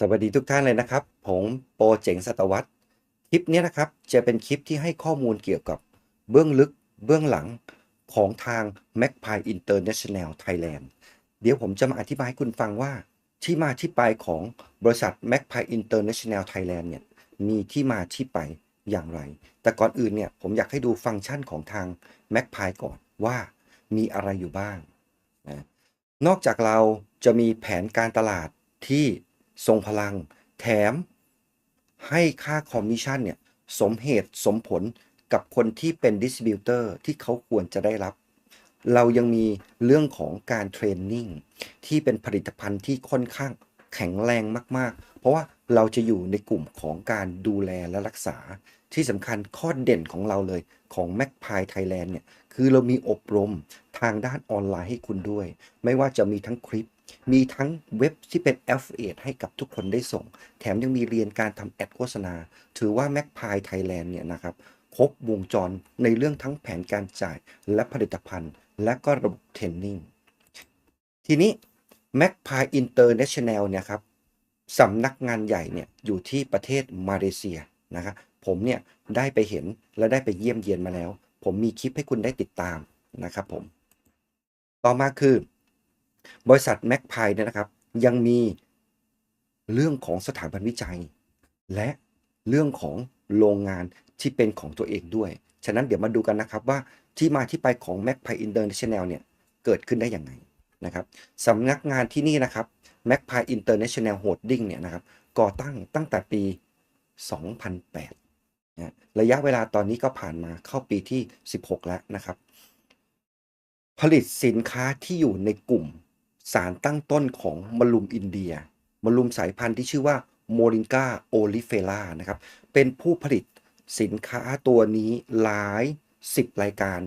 สวัสดีทุกท่านเลยนะครับ ผมโปรเจ๋งสัตวัตคลิปนี้นะครับ จะเป็นคลิปที่ให้ข้อมูลเกี่ยวกับเบื้องลึกเบื้องหลังของทาง Magpie International Thailand เดี๋ยวผมจะมาอธิบายให้คุณฟังว่า ที่มาที่ไปของบริษัท Magpie International Thailand เนี่ยมีที่มาที่ไปอย่างไร แต่ก่อนอื่นเนี่ยผมอยากให้ดูฟังก์ชันของทาง Magpie ก่อนว่ามีอะไรอยู่บ้างนะนอกจากเราจะมีแผนการตลาดที่ ทรงพลัง แถมให้ค่าคอมมิชชั่นเนี่ยสมเหตุสมผลกับคนที่เป็นดิสติบิวเตอร์ที่เขาควรจะได้รับ เรายังมีเรื่องของการเทรนนิ่งที่เป็นผลิตภัณฑ์ที่ค่อนข้างแข็งแรงมาก ๆ เพราะว่าเราจะอยู่ในกลุ่มของการดูแลและรักษา ที่สำคัญข้อเด่นของเราเลยของ m a c p i Thailand เนี่ย คือเรามีอบรมทางด้านออนไลน์ให้คุณด้วย ไม่ว่าจะมีทั้งคลิป มีทั้งเว็บที่เป็น affiliate ให้กับทุกคนได้ส่ง แถมยังมีเรียนการทำแอดโฆษณา ถือว่า m a c p i Thailand เนี่ยนะครับ ครบวงจรในเรื่องทั้งแผนการจ่ายและผลิตภัณฑ์ และก็ระบบเทรนนิ่ง ทีนี้ m a c p i International เนี่ยครับสำนักงานใหญ่เนี่ยอยู่ที่ประเทศมาเลเซียนะครับผมเนี่ยได้ไปเห็นและได้ไปเยี่ยมเยียนมาแล้ว ผมมีคลิปให้คุณได้ติดตามนะครับผม ต่อมาคือ บริษัท m a c p i เนี่ยนะครับ ยังมีเรื่องของสถาบันวิจัย และเรื่องของโรงงานที่เป็นของตัวเองด้วย ฉะนั้นเดี๋ยวมาดูกันนะครับว่าที่มาที่ไปของ m a c p i International เนี่ยเกิดขึ้นได้อย่างไงนะครับสำนักงานที่นี่นะครับ m a c p i International Holding เนี่ยนะครับก่อตั้งตั้งแต่ปี 2008นะระยะเวลาตอนนี้ก็ผ่านมาเข้าปีที่ 16 แล้วนะครับ ผลิตสินค้าที่อยู่ในกลุ่ม สารตั้งต้นของมะลุมอินเดียมะลุมสายพันธุ์ที่ชื่อว่าโมริงกาโอลิเฟล่านะครับเป็นผู้ผลิตสินค้าตัวนี้หลาย 10 รายการ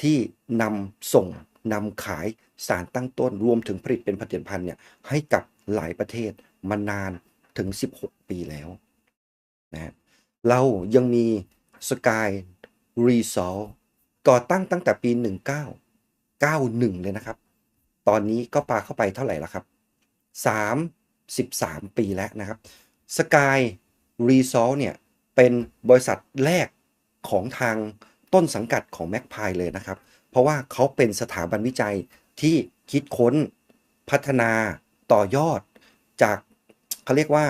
ที่นำส่งนำขายสารตั้งต้นรวมถึงผลิตเป็นผลิตภัณฑ์เนี่ยให้กับหลายประเทศมานานถึง 16 ปีแล้วนะเรายังมี Sky Result ก่อตั้งตั้งแต่ปี 1991 เลยนะครับ ตอนนี้ก็ปาเข้าไปเท่าไหร่แล้วครับ33ปีแล้วนะครับ Sky Result เนี่ย เป็นบริษัทแรกของทางต้นสังกัดของ m a c p i เลยนะครับ เพราะว่าเขาเป็นสถาบันวิจัยที่คิดค้นพัฒนาต่อยอด จากเขาเรียกว่า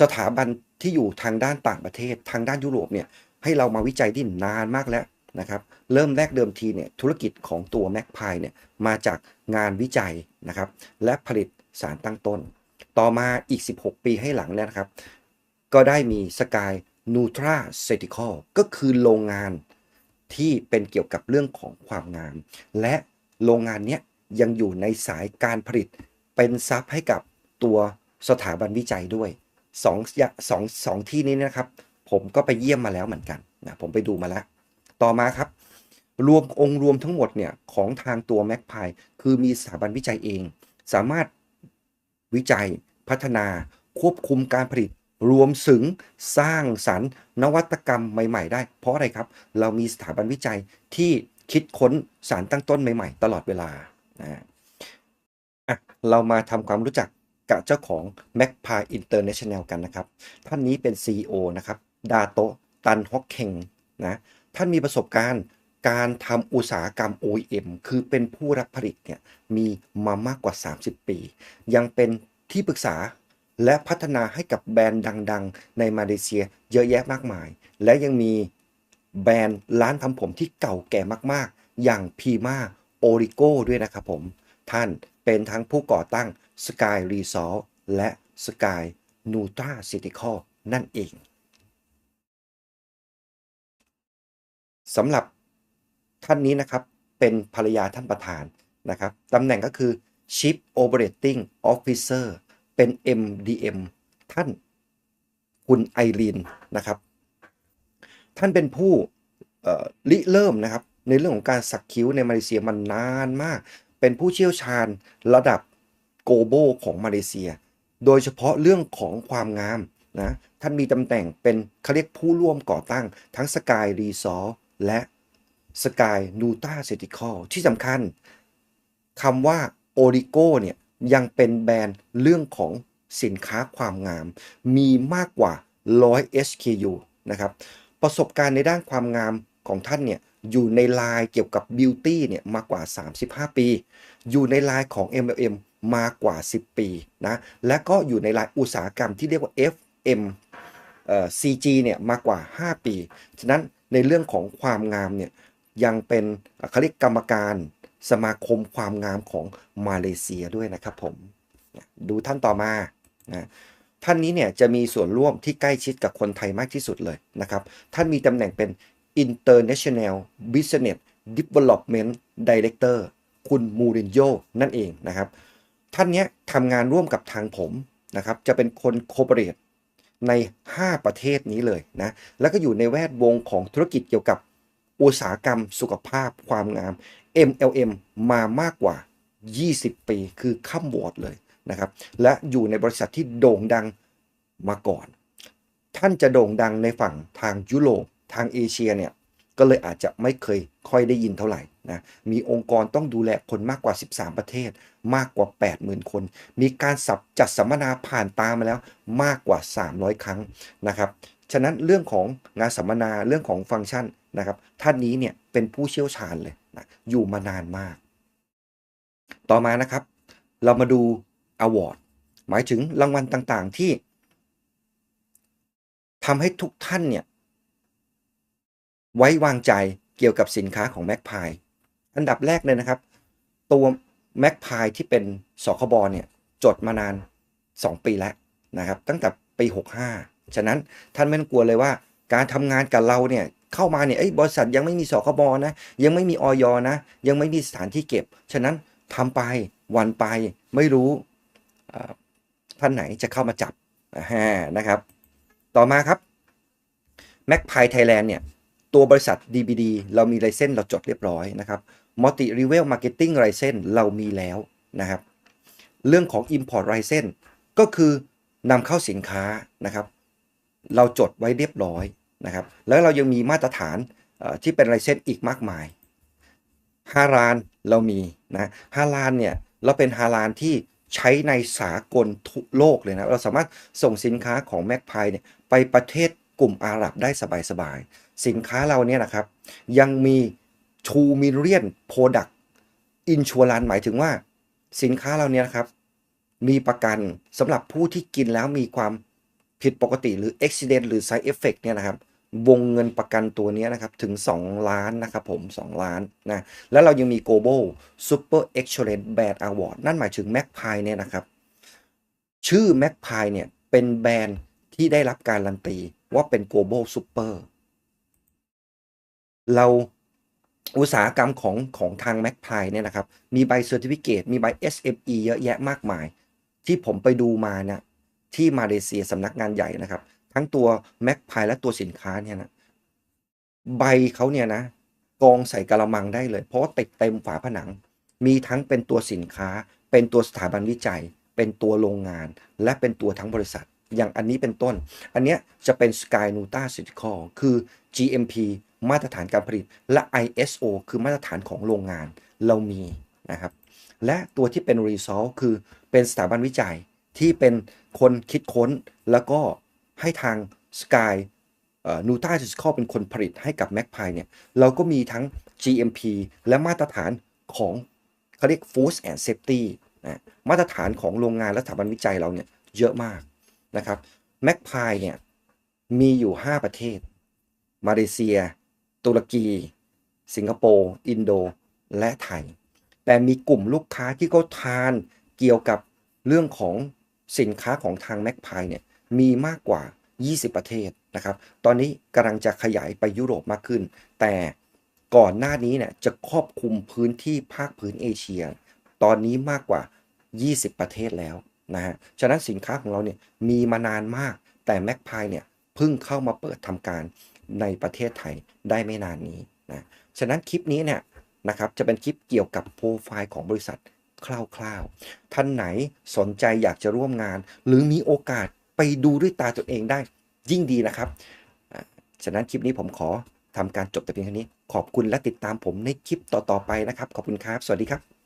สถาบันที่อยู่ทางด้านต่างประเทศทางด้านยุโรปเนี่ยให้เรามาวิจัยที่นานมากแล้ว นะครับเริ่มแรกเดิมทีเนี่ยธุรกิจของตัว m a c p i เนี่ยมาจากงานวิจัยนะครับและผลิตสารตั้งต้น ต่อมาอีก 16 ปีให้หลังเนี่ยนะครับ ก็ได้มี Sky Nutra c e t i c a l ก็คือโรงงานที่เป็นเกี่ยวกับเรื่องของความงาม และโรงงานนี้ยังอยู่ในสายการผลิตเป็นซับให้กับตัวสถาบันวิจัยด้วยสองสองสองที่นี้นะครับ ผมก็ไปเยี่ยมมาแล้วเหมือนกันนะผมไปดูมาแล้ว ต่อมาครับ รวมองค์รวมทั้งหมดเนี่ยของทางตัว m a c p i คือมีสถาบันวิจัยเอง สามารถวิจัยพัฒนาควบคุมการผลิตรวมถึงสร้างสรรค์นวัตกรรมใหม่ ๆ ได้ เพราะอะไรครับ เรามีสถาบันวิจัยที่คิดค้นสารตั้งต้นใหม่ ๆ ตลอดเวลานะอะเรามาทำความรู้จักกับเจ้าของ m a c p i International กันนะครับ ท่านนี้เป็น CEO นะครับ ดาโตตันฮอกเคงนะ ท่านมีประสบการณ์การทำอุตสาหกรรม OEM คือเป็นผู้รับผลิตเนี่ยมีมามากกว่า 30 ปี ยังเป็นที่ปรึกษาและพัฒนาให้กับแบรนด์ดัง ๆ ในมาเลเซียเยอะแยะมากมาย และยังมีแบรนด์ร้านทำผมที่เก่าแก่มากๆ อย่างพีมาโอริโก้ด้วยนะครับผม ท่านเป็นทั้งผู้ก่อตั้ง Sky Resort และ Sky Nutra c i t i c a l นั่นเอง สำหรับท่านนี้นะครับเป็นภรรยาท่านประธานนะครับตำแหน่งก็คือ Chief Operating Officer เป็น MDM ท่านคุณไอรีนนะครับ ท่านเป็นผู้ริเริ่มนะครับ ในเรื่องของการสักคิ้วในมาเลเซียมันนานมาก เป็นผู้เชี่ยวชาญระดับโกลบของมาเลเซีย โดยเฉพาะเรื่องของความงามนะ ท่านมีตำแหน่งเป็นเขาเรียกผู้ร่วมก่อตั้งทั้ง Sky Resort และ Sky n u t a c e t i c a l ที่สำคัญคำว่า o r i g o เนี่ยยังเป็นแบรนด์เรื่องของสินค้าความงาม มีมากกว่า 100 SKU นะครับ ประสบการณ์ในด้านความงามของท่านเนี่ยอยู่ในไลน์เกี่ยวกับบิวตี้เนี่ยมากกว่า 35 ปี อยู่ในไลน์ของ MLM มากกว่า 10 ปีนะและก็อยู่ในไลน์อุตสาหกรรมที่เรียกว่า FM เอ่อ CG เนี่ยมากกว่า 5 ปี ฉะนั้น ในเรื่องของความงามเนี่ยยังเป็นเขาเรียกกรรมการสมาคมความงามของมาเลเซียด้วยนะครับผมดูท่านต่อมานะท่านนี้เนี่ยจะมีส่วนร่วมที่ใกล้ชิดกับคนไทยมากที่สุดเลยนะครับ ท่านมีตำแหน่งเป็น International Business Development Director คุณมูรินโญ่นั่นเองนะครับ ท่านเนี้ยทำงานร่วมกับทางผมนะครับ จะเป็นคนโคเปเรต ใน 5 ประเทศนี้เลยนะ แล้วก็อยู่ในแวดวงของธุรกิจเกี่ยวกับอุตสาหกรรมสุขภาพความงาม MLM มามากกว่า 20 ปีคือข้ามวอดเลยนะครับ และอยู่ในบริษัทที่โด่งดังมาก่อน ท่านจะโด่งดังในฝั่งทางยุโรปทางเอเชียเนี่ย ก็เลยอาจจะไม่เคยค่อยได้ยินเท่าไหร่นะ มีองค์กรต้องดูแลคนมากกว่า 13 ประเทศ มากกว่า 80,000 คน มีการสับจัดสัมมนาผ่านตามาแล้วมากกว่า 300 ครั้งนะครับ ฉะนั้นเรื่องของงานสัมมนาเรื่องของฟังก์ชันนะครับ ท่านนี้เนี่ยเป็นผู้เชี่ยวชาญเลยนะอยู่มานานมาก ต่อมานะครับ เรามาดูอวอร์ดหมายถึงรางวัลต่างๆที่ทำให้ทุกท่านเนี่ย ไว้วางใจเกี่ยวกับสินค้าของ m a c p i อันดับแรกเลยนะครับ ตัว m a c p i ที่เป็นสคบเนี่ยจดมานาน 2 ปีแล้วนะครับ ตั้งแต่ปี 65 ฉะนั้นท่านไม่ต้องกลัวเลยว่า การทำงานกับเราเนี่ยเข้ามาเนี่ยบริษัทยังไม่มีสคบนะ ยังไม่มีออยนะ ยังไม่มีสถานที่เก็บ ฉะนั้นทำไปวันไปไม่รู้ท่านไหนจะเข้ามาจับนะครับ ต่อมาครับ m a c p i Thailand เนี่ย ตัวบริษัท DBD เรามีไลเซนส์เราจดเรียบร้อยนะครับ Multi Level Marketing License เรามีแล้วนะครับ เรื่องของ Import License ก็คือนำเข้าสินค้านะครับ เราจดไว้เรียบร้อยนะครับ แล้วเรายังมีมาตรฐานที่เป็นไลเซนส์อีกมากมายฮารานเรามีนะฮารานเนี่ยเราเป็นฮารานที่ใช้ในสากลทุกโลกเลยนะเราสามารถส่งสินค้าของแม็กพายเนี่ยไปประเทศกลุ่มอาหรับได้สบายๆ สินค้าเราเนี่ยนะครับ ยังมี2 million product insurance หมายถึงว่า สินค้าเราเนี่ยนะครับ มีประกันสำหรับผู้ที่กินแล้วมีความผิดปกติหรือ accident หรือ side effect เนี่ยนะครับ วงเงินประกันตัวนี้นะครับถึง 2 ล้านนะครับผม 2 ล้านนะ แล้วเรายังมี global super excellent brand award นั่นหมายถึง Magpie เนี่ยนะครับ ชื่อ Magpie เนี่ยเป็นแบรนด์ที่ได้รับการันตีว่าเป็น global super เราอุตสาหกรรมของของทาง m a c p i เนี่ยนะครับ มีใบเซอร์ติฟิเคตมีใบ SME เยอะแยะมากมาย ที่ผมไปดูมาเนี่ยที่มาเลเซียสำนักงานใหญ่นะครับ ทั้งตัว m a c p i และตัวสินค้าเนี่ยนะใบเขาเนี่ยนะกองใส่กระมังได้เลย เพราะว่าติดเต็มฝาผนัง มีทั้งเป็นตัวสินค้า เป็นตัวสถาบันวิจัย เป็นตัวโรงงาน และเป็นตัวทั้งบริษัท อย่างอันนี้เป็นต้น อันเนี้ยจะเป็น Sky n u t a c e t i c a l คือ GMP มาตรฐานการผลิต และ ISO คือมาตรฐานของโรงงานเรามีนะครับ และตัวที่เป็น Result คือเป็นสถาบันวิจัยที่เป็นคนคิดค้น แล้วก็ให้ทาง Sky นูต้าจิสคอเป็นคนผลิตให้กับ m a c p i เนี่ย เราก็มีทั้ง GMP และมาตรฐานของเขาเรียก Food and Safety นะมาตรฐานของโรงงานและสถาบันวิจัยเราเนี่ยเยอะมากนะครับ m a c p i เนี่ยมีอยู่ 5 ประเทศ มาเลเซีย ตุรกี สิงคโปร์ อินโด และไทย แต่มีกลุ่มลูกค้าที่เขาทานเกี่ยวกับเรื่องของสินค้าของทางแม็กพายเนี่ยมีมากกว่า 20 ประเทศนะครับ ตอนนี้กำลังจะขยายไปยุโรปมากขึ้น แต่ก่อนหน้านี้เนี่ยจะครอบคลุมพื้นที่ภาคพื้นเอเชีย ตอนนี้มากกว่า 20 ประเทศแล้วนะฮะ ฉะนั้นสินค้าของเราเนี่ยมีมานานมาก แต่แม็กพายเนี่ยเพิ่งเข้ามาเปิดทำการ ในประเทศไทยได้ไม่นานนี้นะฉะนั้นคลิปนี้เนี่ยนะครับจะเป็นคลิปเกี่ยวกับโปรไฟล์ของบริษัทคร่าวๆ ท่านไหนสนใจอยากจะร่วมงาน หรือมีโอกาสไปดูด้วยตาตัวเองได้ยิ่งดีนะครับ ฉะนั้นคลิปนี้ผมขอทำการจบแต่เพียงเท่านี้ ขอบคุณและติดตามผมในคลิปต่อๆไปนะครับ ขอบคุณครับ สวัสดีครับ